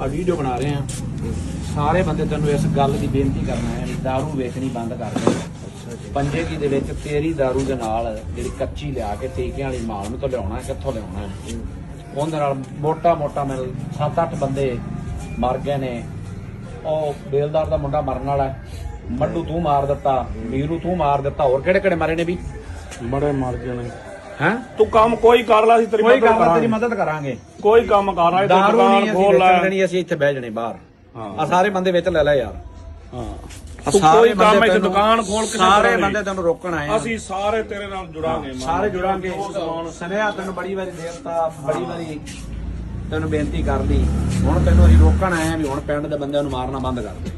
ਆ ਵੀਡੀਓ ਬਣਾ ਰਹੇ ਆ ਸਾਰੇ ਬੰਦੇ ਤੈਨੂੰ ਇਸ ਗੱਲ ਦੀ ਬੇਨਤੀ ਕਰਨਾ ਹੈ ਵੀ दारू ਵੇਚਣੀ ਬੰਦ ਕਰ ਦੇ ਪੰਜੇ ਕੀ ਦੇ ਵਿੱਚ ਤੇਰੀ दारू ਦੇ ਨਾਲ ਜਿਹੜੀ ਕੱਚੀ ਲਿਆ ਕੇ ਟੀਕਿਆਂ ਵਾਲੀ ਮਾਲ ਨੂੰ ਤੋਂ ਲਿਆਉਣਾ ਹੈ, ਕਿੱਥੋਂ ਲਿਆਉਣਾ ਹੈ ਉਹਦੇ ਨਾਲ ਮੋਟਾ ਮੋਟਾ ਮਿਲ 7-8 ਬੰਦੇ ਮਰ ਗਏ ਨੇ ਉਹ ਬੇਲਦਾਰ ਦਾ ਮੁੰਡਾ ਮਰਨ ਵਾਲਾ ਹੈ। ਮੱਡੂ ਤੂੰ ਮਾਰ ਦਿੱਤਾ ਵੀਰੂ ਤੂੰ ਮਾਰ ਦਿੱਤਾ ਹੋਰ ਕਿਹੜੇ ਕਿਹੜੇ ਮਾਰੇ ਨੇ ਵੀ ਬੜੇ ਮਰ ਗਏ ਨੇ ਹੈ? ਤੂੰ ਕੰਮ ਕੋਈ ਕਰ ਲੈ ਸੀ ਤੇਰੀ ਕੋਈ ਮਦਦ ਗੱਲ ਨੀ, ਤੇਰੀ ਕਰਾਂਗੇ। ਮਦਦ ਕਰਾਂਗੇ। ਕੋਈ ਕੰਮ ਕਰ ਰਿਹਾ ਤੇ ਦਾਰੂ ਨਹੀਂ ਦੁਕਾਨ ਅਸੀਂ ਖੋਲ ਲੈ। ਵੇਚਣ ਦੇਣੀ ਅਸੀਂ ਇੱਥੇ ਬਹਿ ਜਣੇ ਬਾਹਰ। ਹਾਂ। ਆ ਸਾਰੇ ਬੰਦੇ ਵਿੱਚ ਲੈ ਲੈ ਯਾਰ। ਹਾਂ। ਤੂੰ ਕੋਈ ਕੰਮ ਇੱਥੇ ਦੁਕਾਨ ਖੋਲ ਕੇ ਸਾਰੇ ਬੰਦੇ ਤੈਨੂੰ ਰੋਕਣ ਆਏ ਆ। ਅਸੀਂ ਸਾਰੇ ਤੇਰੇ ਨਾਲ ਜੁੜਾਂਗੇ ਮਾਂ। ਸਾਰੇ ਜੁੜਾਂਗੇ। ਸੁਨੇਹਾ ਤੈਨੂੰ ਬੜੀ ਵਾਰੀ ਦੇਤਾ ਬੜੀ ਵਾਰੀ ਤੈਨੂੰ ਬੇਨਤੀ ਕਰ ਲਈ। ਹੁਣ ਤੈਨੂੰ ਅਸੀਂ ਰੋਕਣ ਆਏ ਆ ਵੀ ਹੁਣ ਪਿੰਡ ਦੇ ਬੰਦਿਆਂ ਨੂੰ ਮਾਰਨਾ ਬੰਦ ਕਰ ਦੇ।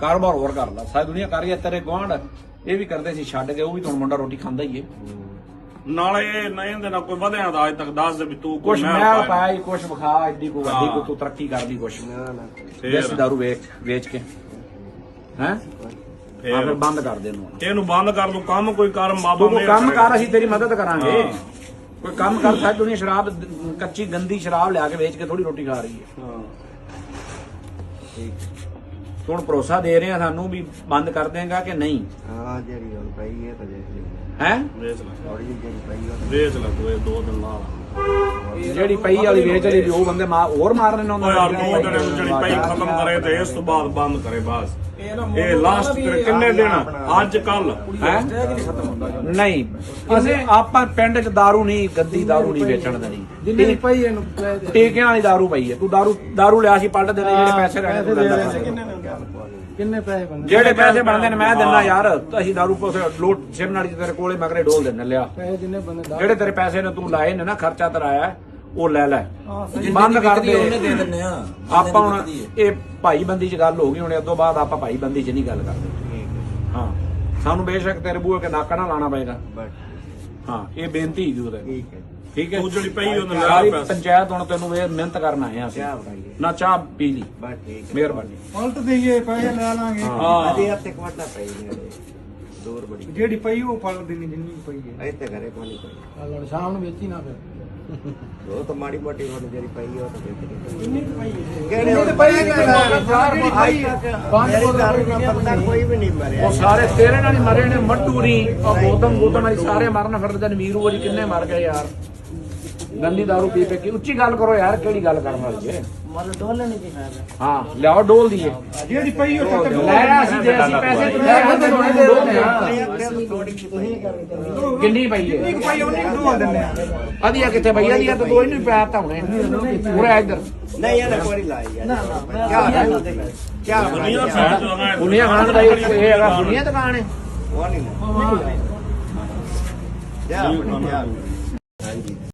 ਕਾਰੋਬਾਰ ਹੋਰ ਕਰ ਲੈ। ਸਾਰੀ ਦੁਨੀਆ ਕਰ ਰਹੀ ਹੈ ਤੇਰੇ ਗੁਆਂਢ। ਇਹ ਵੀ ਕਰਦੇ ਸੀ ਛੱਡ ਕੇ ਉਹ ਵੀ ਤਾਂ ਹੁਣ ਮੁੰਡਾ ਰੋਟੀ ਖਾਂਦਾ ਹੀ ਏ। ਨਾਲੇ ਇਹ ਨਹੀਂ ਦੇ ਨਾਲ ਕੋਈ ਵਧਿਆ ਦਾ ਅੱਜ ਤੱਕ ਦੱਸ ਦੇ ਵੀ ਤੂੰ ਕੁਛ ਮੈਂ ਹੀ ਕੁਛ ਵਿਖਾ ਐਡੀ ਕੋ ਵੱਡੀ ਕੋ। ਤੂੰ ਤਰੱਕੀ ਕਰਦੀ ਕੁਛ। ਦੇਸੀ ਦਾਰੂ ਵੇਚ ਵੇਚ ਕੇ। ਹੈ? ਫੇਰ। ਆ ਫਿਰ ਬੰਦ ਕਰ ਦੇ ਇਹਨੂੰ ਇਹਨੂੰ ਬੰਦ ਕਰ ਦੂੰ ਕੰਮ ਕੋਈ ਕਰ ਬਾਬਾ ਤੂੰ ਕੰਮ। ਕਰ ਅਸੀਂ ਤੇਰੀ ਮਦਦ ਕਰਾਂਗੇ। ਕੋਈ ਕੰਮ ਕਰ ਸਾਡੀ ਦੁਨੀਆ ਸ਼ਰਾਬ ਕੱਚੀ ਗੰਦੀ ਸ਼ਰਾਬ ਲਿਆ ਕੇ ਵੇਚ ਕੇ ਥੋੜੀ ਰੋਟੀ ਖਾ ਰਹੀ ਹੈ। ਹਾਂ ਤੂੰ ਹੁਣ ਭਰੋਸਾ ਦੇ ਰਿਹਾ ਸਾਨੂੰ ਵੀ ਬੰਦ ਕਰ ਦੇਗਾ ਕਿ ਨਹੀਂ? ਹਾਂ ਜਿਹੜੀ ਹੁਣ ਪਈ ਹੈ ਤਾਂ ਦੇਖ ਲਈ ਹੈ। ਵੇਚ ਲੈ। ਥੋੜੀ ਜਿਹੀ ਜਿਹੜੀ ਪਈ ਉਹ ਵੇਚ ਲੈ ਤੂੰ ਇਹ ਦੋ ਦਿਨ ਨਾਲ ਜਿਹੜੀ ਪਈ ਵਾਲੀ ਵੇਚ ਲਈ ਵੀ ਉਹ ਬੰਦੇ ਮਾ ਹੋਰ ਮਾਰਨੇ ਨੇ ਓਏ ਦਿਨ ਨੂੰ ਜਿਹੜੀ ਪਈ ਖਤਮ ਕਰੇ ਤੇ ਇਸ ਤੋਂ ਬਾਅਦ ਬੰਦ ਕਰੇ ਬਸ। ਇਹ ਲਾਸਟ ਤੇਰੇ ਕਿੰਨੇ ਦਿਨ ਅੱਜ ਕੱਲ ਹੈ ਨਹੀਂ ਅਸੀਂ ਆਪਾਂ ਪਿੰਡ 'ਚ दारू ਨਹੀਂ ਗੱਦੀ दारू ਨਹੀਂ ਵੇਚਣ ਦੇਣੀ ਜਿੰਨੀ ਪਈ ਇਹਨੂੰ ਟੀਕਿਆਂ ਵਾਲੀ दारू ਪਈ ਹੈ ਤੂੰ दारू दारू ਲਿਆ ਸੀ ਪਲਟ ਦੇ ਜਿਹੜੇ ਪੈਸੇ ਰਹਿਣੇ ਤੂੰ ਲੈਂਦਾ ਪੈਸੇ। ਕਿੰਨੇ ਪੈਸੇ ਬੰਦੇ ਜਿਹੜੇ ਪੈਸੇ ਬਣਦੇ ਨੇ ਮੈਂ ਦਿੰਦਾ ਯਾਰ ਅਸੀਂ दारू ਕੋਸ ਲੋਟ ਸਿਮ ਨਾਲ ਤੇਰੇ ਕੋਲੇ ਮਗਰੇ ਡੋਲ ਦਿੰਨੇ ਲਿਆ ਪੈਸੇ ਜਿੰਨੇ ਬੰਦੇ ਦਾ ਜਿਹੜੇ ਤੇਰੇ ਪੈਸੇ ਨੇ ਤੂੰ ਲਾਏ ਨੇ ਨਾ ਖਰਚਾ ਤਰਾਇਆ ਉਹ ਲੈ ਲੈ। ਬੰਦ ਕਰ ਦੇ ਉਹਨੇ ਦੇ ਦਿੰਨੇ ਆ ਆਪਾਂ ਹੁਣ ਇਹ ਭਾਈ ਬੰਦੀ 'ਚ ਗੱਲ ਹੋ ਗਈ ਹੁਣ ਇਸ ਤੋਂ ਬਾਅਦ ਆਪਾਂ ਭਾਈ ਬੰਦੀ 'ਚ ਨਹੀਂ ਗੱਲ ਕਰਦੇ। ਹਾਂ। ਸਾਨੂੰ ਬੇਸ਼ੱਕ ਤੇਰੇ ਬੂਹੇ ਕੇ ਨਾਕਾ ਨਾ ਲਾਣਾ ਪਏਗਾ। ਹਾਂ ਇਹ ਬੇਨਤੀ ਹੀ ਠੀਕ ਹੈ ਠੀਕ ਹੈ? ਤੂੰ ਜਿਹੜੀ ਪਈ ਉਹਨੇ ਲੈ ਸਾਰੀ ਪੈਸੇ ਪੰਚਾਇਤ ਹੁਣ ਤੈਨੂੰ ਇਹ ਮਿਹਨਤ ਕਰਨ ਆਏ ਆ ਅਸੀਂ। ਨਾ ਚਾਹ ਪੀ ਲਈ। ਬਸ ਠੀਕ ਹੈ। ਮਿਹਰਬਾਨੀ। ਪਲਟ ਦੇਈਏ ਪੈਸੇ ਲੈ ਲਾਂਗੇ। ਹਾਂ। ਅਜੇ ਹੱਥ ਇੱਕ ਪਈ ਨੇ। ਦੂਰ ਬੜੀ। ਜਿਹੜੀ ਪਈ ਉਹ ਪਲਟ ਦੇਣੀ ਜਿੰਨੀ ਪਈ ਹੈ। ਇੱਥੇ ਘਰੇ ਕੋਈ ਨਹੀਂ ਪਈ। ਹੁਣ ਸ਼ਾਮ ਨੂੰ ਵੇਚੀ ਨਾ ਫਿਰ। ਉਹ ਤਾਂ ਮਾੜੀ ਮੋਟੀ ਹੁਣ ਜਿਹੜੀ ਪਈ ਉਹ ਤਾਂ ਕਿੰਨੀ ਪਈ ਕਿਹੜੇ ਕਿੰਨੀ ਪਈ ਜਿਹੜੀ ਪਈ ਮੇਰੀ ਬੰਦਾ ਕੋਈ ਵੀ ਨਹੀਂ ਮਰਿਆ। ਉਹ ਸਾਰੇ ਤੇਰੇ ਨਾਲ ਹੀ ਮਰੇ ਨੇ ਮੱਟੂ ਨਹੀਂ ਉਹ ਗੋਦਮ ਗੋਦਮ ਵਾਲੀ ਸਾਰੇ ਮਰਨ ਫਿਰਦੇ ਨੇ ਵੀਰੂ ਵਾਲੀ ਕਿੰਨੇ ਮਰ ਗਏ ਯਾਰ। ਗੰਦੀ ਦਾਰੂ ਪੀ ਪੀ ਕੇ। ਉੱਚੀ ਗੱਲ ਕਰੋ ਯਾਰ ਕਿਹੜੀ ਗੱਲ ਕਰਨ ਵਾਲੀ ਹੈ? ਮਤਲਬ ਡੋਲਣ ਨਹੀਂ ਫਾਇਦਾ ਹਾਂ। ਲਿਆਓ ਡੋਲ ਦੀਏ ਜਿਹੜੀ ਪਈ ਉਹ ਤੱਕ ਲੈ ਅਸੀਂ ਜੇ ਅਸੀਂ ਪੈਸੇ ਤੇ ਲੈ ਆਉਂਦੇ ਹੁਣੇ ਦੇ ਦਿੰਦੇ ਆ ਥੋੜੀ ਜਿਹੀ ਕਿੰਨੀ ਪਈ ਹੈ? ਇੱਕ ਪਈ ਉਹਨੀ ਡੋਲ ਦਿੰਦੇ ਆ। ਅਧੀਆ ਕਿੱਥੇ ਪਈ ਅਧੀਆ ਤਾਂ ਦੋ ਹੀ ਨਹੀਂ ਪਿਆ ਤਾਂ ਹੁਣੇ। ਪੂਰਾ ਇੱਧਰ। ਨਹੀਂ ਇਹਨੇ ਕੋਈ ਲਾਈ ਯਾਰ ਨਾ ਨਾ ਕੀ ਦੁਨੀਆ ਤੋਂ ਆਣਾ ਦੁਨੀਆ ਖਾਨ ਦਾ ਇਹ ਹੈਗਾ ਦੁਨੀਆ ਦੁਕਾਨ ਹੈ। ਉਹ ਨਹੀਂ। ਬਣੀ ਕੀ